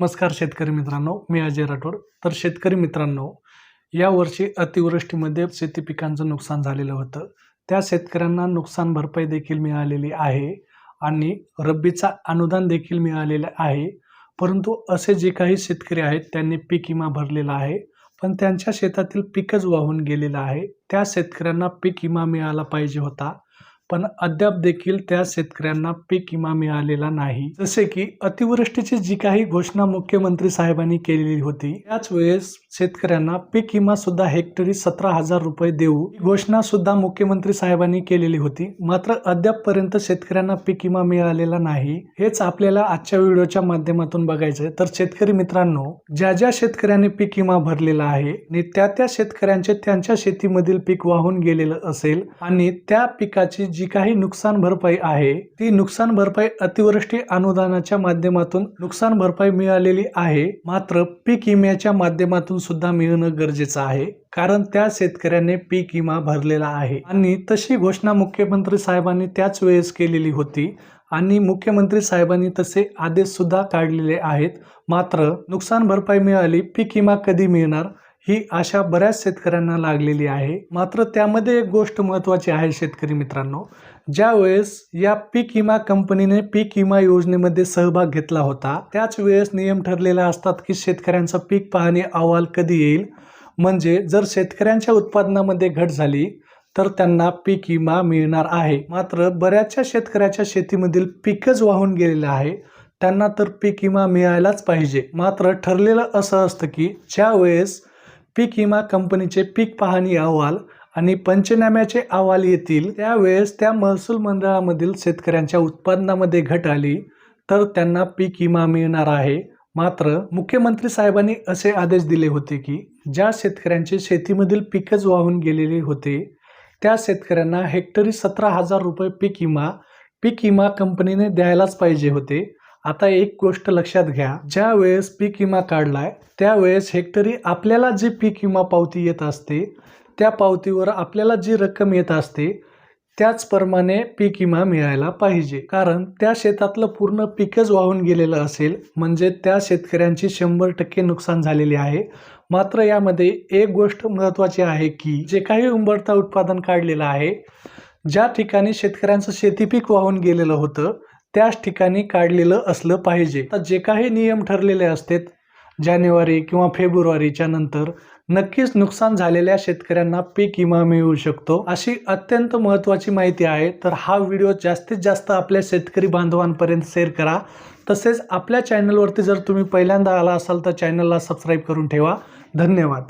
नमस्कार शेतकरी मित्रांनो मी अजय राठोड. तर शेतकरी मित्रांनो यावर्षी अतिवृष्टीमध्ये शेती पिकांचं नुकसान झालेलं होतं. त्या शेतकऱ्यांना नुकसान भरपाई देखील मिळालेली आहे आणि रब्बीचा अनुदान देखील मिळालेलं आहे. परंतु असे जे काही शेतकरी आहेत त्यांनी पीक विमा भरलेला आहे पण त्यांच्या शेतातील पीकच वाहून गेलेलं आहे. त्या शेतकऱ्यांना पीक विमा मिळाला पाहिजे होता. पण अद्याप देखील त्या शेतकऱ्यांना पीक विमा मिळालेला नाही. जसे की अतिवृष्टीची जी काही घोषणा मुख्यमंत्री साहेबांनी केलेली होती त्याच वेळेस शेतकऱ्यांना पीक विमा सुद्धा हेक्टरी सतरा हजार रुपये देऊ घोषणा सुद्धा मुख्यमंत्री साहेबांनी केलेली होती. मात्र अद्याप पर्यंत शेतकऱ्यांना पीक विमा मिळालेला नाही हेच आपल्याला आजच्या व्हिडिओच्या माध्यमातून बघायचंय. तर शेतकरी मित्रांनो ज्या ज्या शेतकऱ्यांनी पीक विमा भरलेला आहे आणि त्या त्या शेतकऱ्यांचे त्यांच्या शेतीमधील पीक वाहून गेलेलं असेल आणि त्या पिकाची जी काही नुकसान भरपाई आहे ती नुकसान भरपाई अतिवृष्टी अनुदानाच्या माध्यमातून नुकसान भरपाई मिळालेली आहे. मात्र पीक विम्याच्या माध्यमातून सुद्धा मिळणं गरजेचं आहे कारण त्या शेतकऱ्याने पीक विमा भरलेला आहे. आणि तशी घोषणा मुख्यमंत्री साहेबांनी त्याच वेळेस केलेली होती आणि मुख्यमंत्री साहेबांनी तसे आदेश सुद्धा काढलेले आहेत. मात्र नुकसान भरपाई मिळाली पीक विमा कधी मिळणार? ही आशा बऱ्याच शेतकऱ्यांना लागलेली आहे. मात्र त्यामध्ये एक गोष्ट महत्त्वाची आहे शेतकरी मित्रांनो. ज्या वेळेस या पीक विमा कंपनीने पीक विमा योजनेमध्ये सहभाग घेतला होता त्याच वेळेस नियम ठरलेले असतात की शेतकऱ्यांचा पीक पाहणी अहवाल कधी येईल? म्हणजे जर शेतकऱ्यांच्या उत्पादनामध्ये घट झाली तर त्यांना पीक विमा मिळणार आहे. मात्र बऱ्याचशा शेतकऱ्याच्या शेतीमधील पीकच वाहून गेलेलं आहे. त्यांना तर पीक विमा मिळायलाच पाहिजे. मात्र ठरलेलं असं असतं की ज्या वेळेस पीक विमा कंपनीचे पीक पाहणी अहवाल आणि पंचनाम्याचे अहवाल येतील त्यावेळेस त्या महसूल मंडळामधील शेतकऱ्यांच्या उत्पन्नामध्ये घट आली तर त्यांना पीक विमा मिळणार आहे. मात्र मुख्यमंत्री साहेबांनी असे आदेश दिले होते की ज्या शेतकऱ्यांचे शेतीमधील पीकच वाहून गेलेले होते त्या शेतकऱ्यांना हेक्टरी सतरा हजार रुपये पीक विमा पीक विमा कंपनीने द्यायलाच पाहिजे होते. आता एक गोष्ट लक्षात घ्या. ज्या वेळेस पीक विमा काढलाय त्यावेळेस हेक्टरी आपल्याला जी पीक विमा पावती येत असते त्या पावतीवर आपल्याला जी रक्कम येत असते त्याचप्रमाणे पीक विमा मिळायला पाहिजे. कारण त्या शेतातलं पूर्ण पीकच वाहून गेलेलं असेल म्हणजे त्या शेतकऱ्यांची शंभर टक्के नुकसान झालेले आहे. मात्र यामध्ये एक गोष्ट महत्त्वाची आहे की जे काही उंबरता उत्पादन काढलेलं आहे ज्या ठिकाणी शेतकऱ्यांचं शेतीपीक वाहून गेलेलं होतं त्याच ठिकाणी काढलेलं असलं पाहिजे. तर जे काही नियम ठरलेले असतात जानेवारी किंवा फेब्रुवारीच्या नंतर नक्कीच नुकसान झालेल्या शेतकऱ्यांना पीक विमा मिळू शकतो. अशी अत्यंत महत्त्वाची माहिती आहे. तर हा व्हिडिओ जास्तीत जास्त आपल्या शेतकरी बांधवांपर्यंत शेअर करा. तसेच आपल्या चॅनलवरती जर तुम्ही पहिल्यांदा आला असाल तर चॅनलला सबस्क्राईब करून ठेवा. धन्यवाद.